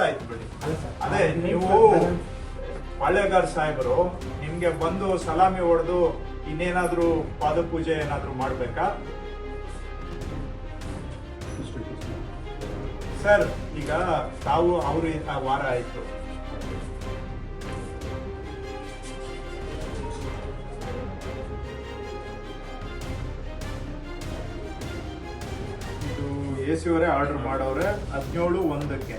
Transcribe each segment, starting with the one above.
ಗೊತ್ತಾಯ್ತು ಬಿಡಿ. ಅದೇ ನೀವು ಪಾಳ್ಯಗಾರ್ ಸಾಹೇಬರು ನಿಮ್ಗೆ ಬಂದು ಸಲಾಮಿ ಹೊಡೆದು ಇನ್ನೇನಾದ್ರೂ ಪಾದಪೂಜೆ ಏನಾದ್ರೂ ಮಾಡ್ಬೇಕಾ? ಸರ್ ಈಗ ತಾವು ಅವರು ವಾರ ಆಯ್ತು. ಇದು ಎ ಸಿ ಅವರೇ ಆರ್ಡರ್ ಮಾಡೋರೆ ಹದಿನೇಳು ಒಂದಕ್ಕೆ.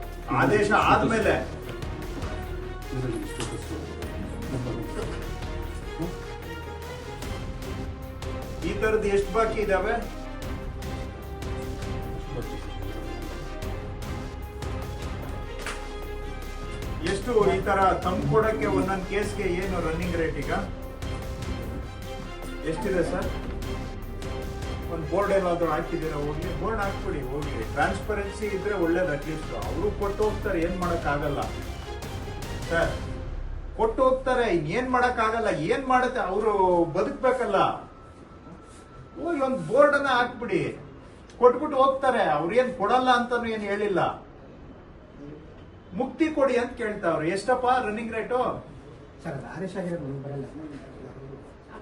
ಆದೇಶ ಆದ್ಮೇಲೆ ಈ ತರದ್ ಎಷ್ಟು ಬಾಕಿ ಇದಾವೆ ಎಷ್ಟು ಈ ತರ ತಂದು ಕೊಡಕ್ಕೆ ಒಂದೊಂದು ಕೇಸ್ಗೆ ಏನು ರನ್ನಿಂಗ್ ರೇಟ್ ಈಗ ಎಷ್ಟಿದೆ ಸರ್ ಒಂದು ಬೋರ್ಡ್ ಏನಾದರೂ ಹಾಕಿದ್ದೀರಾ, ಹೋಗಿ? ಬೋರ್ಡ್ ಹಾಕ್ಬಿಡಿ, ಹೋಗಿ. ಟ್ರಾನ್ಸ್ಪರೆನ್ಸಿ ಇದ್ರೆ ಒಳ್ಳೇದು ಅಟ್ಲೀಸ್ಟ್ ಅವರು ಕೊಟ್ಟು ಹೋಗ್ತಾರೆ, ಏನು ಮಾಡೋಕ್ಕಾಗಲ್ಲ. ಸರ್ ಕೊಟ್ಟು ಹೋಗ್ತಾರೆ ಏನು ಮಾಡೋಕ್ಕಾಗಲ್ಲ, ಏನು ಮಾಡುತ್ತೆ, ಅವರು ಬದುಕಬೇಕಲ್ಲ. ಹೋಗಿ ಒಂದು ಬೋರ್ಡ್ ಅನ್ನ ಹಾಕ್ಬಿಡಿ. ಕೊಟ್ಬಿಟ್ಟು ಹೋಗ್ತಾರೆ. ಅವ್ರೇನು ಕೊಡಲ್ಲ ಅಂತಾನು ಏನು ಹೇಳಿಲ್ಲ. ಮುಕ್ತಿ ಕೊಡಿ ಅಂತ ಕೇಳ್ತಾವ್ರು ಎಷ್ಟಪ್ಪ ರನ್ನಿಂಗ್ ರೇಟು ಸರ್ ಆದೇಶ ಬರಲ್ಲ.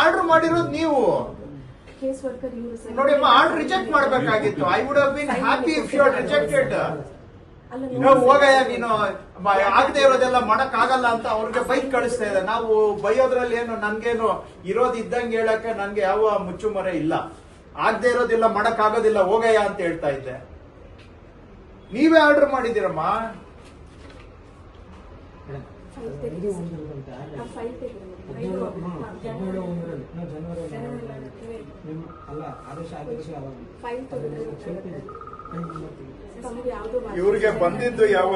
ಆರ್ಡರ್ ಮಾಡಿರೋದು ನೀವು. ಕೇಸ್ ವರ್ಕರ್ ಇವರು ಸರ್. ನೋಡಿ ಅಮ್ಮ ಆರ್ಡರ್ ರಿಜೆಕ್ಟ್ ಮಾಡಬೇಕಾಗಿತ್ತು. I would have been happy if you rejected ಅಲ್ಲ ಈಗ ಹೋಗಯ್ಯ ನೀನು ಆಗದೆ ಇರೋದೆಲ್ಲ ಮಾಡಕ್ ಆಗಲ್ಲ ಅಂತ ಅವ್ರಿಗೆ ಬೈಕ್ ಕಳಿಸ್ತಾ ಇದೆ. ನಾವು ಬೈಯೋದ್ರಲ್ಲಿ ಏನು ನನ್ಗೇನು ಇರೋದ್ ಇದ್ದಂಗೆ ಹೇಳಕ್ಕೆ ನನ್ಗೆ ಯಾವ ಮುಚ್ಚುಮರೆ ಇಲ್ಲ. ಆಗದೆ ಇರೋದಿಲ್ಲ ಮಾಡಕ್ ಆಗೋದಿಲ್ಲ ಹೋಗಯ್ಯ ಅಂತ ಹೇಳ್ತಾ ಇದ್ದೆ. ನೀವೇ ಆರ್ಡರ್ ಮಾಡಿದಿರಮ್ಮ ಅಲ್ಲ ಆದೇಶ ಯಾವಾಗ? ಯಾವುದು ಇವ್ರಿಗೆ ಬಂದಿದ್ದು ಯಾವ